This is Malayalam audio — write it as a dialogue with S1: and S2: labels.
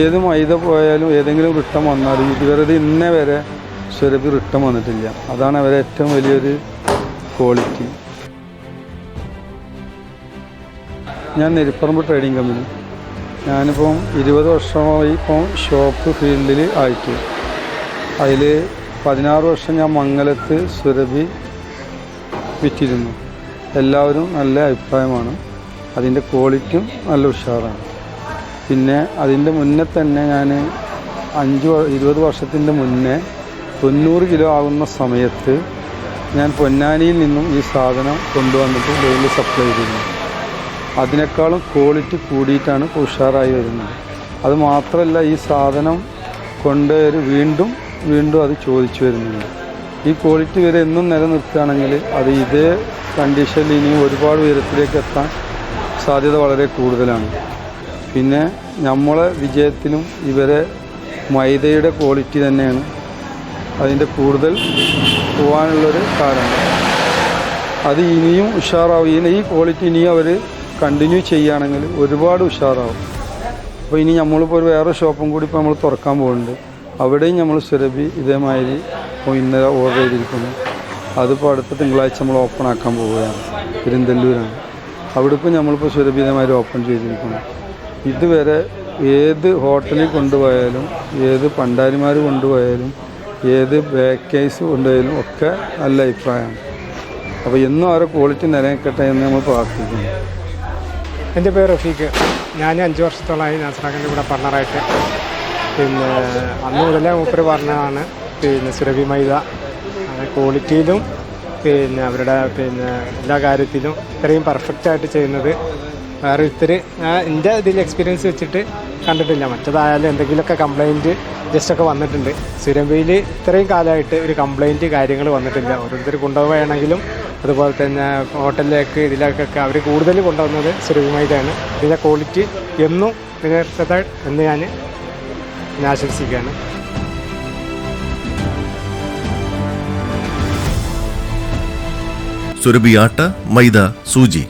S1: ഏത് മൈദ പോയാലും ഏതെങ്കിലും റിട്ടം വന്നാലും ഇതുവരെ ഇത് ഇന്നേ വരെ സുരഭി റിട്ടം വന്നിട്ടില്ല. അതാണ് അവരെ ഏറ്റവും വലിയൊരു ക്വാളിറ്റി. ഞാൻ നെരിപ്പറമ്പ് ട്രേഡിംഗ് കമ്പനി. ഞാനിപ്പം ഇരുപത് വർഷമായി ഇപ്പം ഷോപ്പ് ഫീൽഡിൽ ആയിട്ട്. അതിൽ പതിനാറ് വർഷം ഞാൻ മംഗലത്ത് സുരഭി വിറ്റിരുന്നു. എല്ലാവരും നല്ല അഭിപ്രായമാണ്. അതിന്റെ ക്വാളിറ്റിയും നല്ല ഉഷാറാണ്. പിന്നെ അതിന്റെ മുന്നേ തന്നെ ഞാൻ അഞ്ച് ഇരുപത് വർഷത്തിന്റെ മുന്നേ തൊണ്ണൂറ് കിലോ ആകുന്ന സമയത്ത് ഞാൻ പൊന്നാനിയിൽ നിന്നും ഈ സാധനം കൊണ്ടുവന്നിട്ട് ഡെയിലി സപ്ലൈ ചെയ്തിരുന്നു. അതിനേക്കാളും ക്വാളിറ്റി കൂടിയിട്ടാണ് ഉഷാറായി വരുന്നത്. അത് മാത്രമല്ല ഈ സാധനം കൊണ്ടുവര് വീണ്ടും വീണ്ടും അത് ചോദിച്ചു വരുന്നുണ്ട് ഈ ക്വാളിറ്റി വരെ എന്നും നിലനിർത്തുകയാണെങ്കിൽ അത് ഇതേ കണ്ടീഷനിൽ ഇനിയും ഒരുപാട് ഉയരത്തിലേക്ക് എത്താൻ സാധ്യത വളരെ കൂടുതലാണ്. പിന്നെ നമ്മളെ വിജയത്തിനും ഇവരെ മൈദയുടെ ക്വാളിറ്റി തന്നെയാണ്. അതിന്റെ കൂടുതൽ പോകാനുള്ളൊരു കാരണം അത് ഇനിയും ഉഷാറാവും. ഈ ക്വാളിറ്റി ഇനിയും അവർ കണ്ടിന്യൂ ചെയ്യുകയാണെങ്കിൽ ഒരുപാട് ഉഷാറാവും. അപ്പോൾ ഇനി നമ്മളിപ്പോൾ ഒരു വേറെ ഷോപ്പും കൂടി ഇപ്പോൾ നമ്മൾ തുറക്കാൻ പോകുന്നുണ്ട്. അവിടെയും നമ്മൾ സുരഭി ഇതേമാതിരി ഇന്നലെ ഓർഡർ ചെയ്തിരിക്കുന്നു. അതിപ്പോൾ അടുത്ത തിങ്കളാഴ്ച നമ്മൾ ഓപ്പൺ ആക്കാൻ പോവുകയാണ്. പെരിന്തല്ലൂരാണ് അവിടെ ഇപ്പോൾ നമ്മളിപ്പോൾ സുരഭി ഇതേമാതിരി ഓപ്പൺ ചെയ്തിരിക്കുന്നു. ഇതുവരെ ഏത് ഹോട്ടലിൽ കൊണ്ടുപോയാലും ഏത് പണ്ടാരിമാർ കൊണ്ടുപോയാലും ഏത് ബേക്കേഴ്സ് കൊണ്ടുപോയാലും ഒക്കെ നല്ല അഭിപ്രായമാണ്. അപ്പോൾ എന്നും അവരെ ക്വാളിറ്റി നിലനിൽക്കട്ടെ എന്ന് നമ്മൾ പ്രാർത്ഥിക്കുന്നു.
S2: എന്റെ പേര് റഫീഖ്. ഞാൻ അഞ്ച് വർഷത്തോളമായി നാസറാഖിന്റെ കൂടെ പാർട്ണറായിട്ട് പിന്നെ അന്ന് മുതലേ മൂപ്പര് പറഞ്ഞതാണ്. പിന്നെ സുരഭി മൈദ. ക്വാളിറ്റിയിലും പിന്നെ അവരുടെ പിന്നെ എല്ലാ കാര്യത്തിലും ഇത്രയും പെർഫെക്റ്റായിട്ട് ചെയ്യുന്നത് വേറെ ഇത്തിരി എന്റെ ഇതിൽ എക്സ്പീരിയൻസ് വെച്ചിട്ട് കണ്ടിട്ടില്ല. മറ്റേതായാലും എന്തെങ്കിലുമൊക്കെ കംപ്ലൈന്റ് ജസ്റ്റൊക്കെ വന്നിട്ടുണ്ട്. സുരമ്പയിൽ ഇത്രയും കാലമായിട്ട് ഒരു കംപ്ലൈന്റ് കാര്യങ്ങൾ വന്നിട്ടില്ല. ഓരോരുത്തർ കൊണ്ടുപോവുകയാണെങ്കിലും അതുപോലെ തന്നെ ഹോട്ടലിലേക്ക് ഇതിലേക്കൊക്കെ അവർ കൂടുതൽ കൊണ്ടുവന്നത് സുരഭിമൈദയാണ് ഇതിന്റെ ക്വാളിറ്റി എന്നും നിലനിർത്തട്ടെ എന്ന് ഞാൻ ആശംസിക്കുകയാണ്.
S3: സുരഭിയാട്ട മൈദ സൂചി.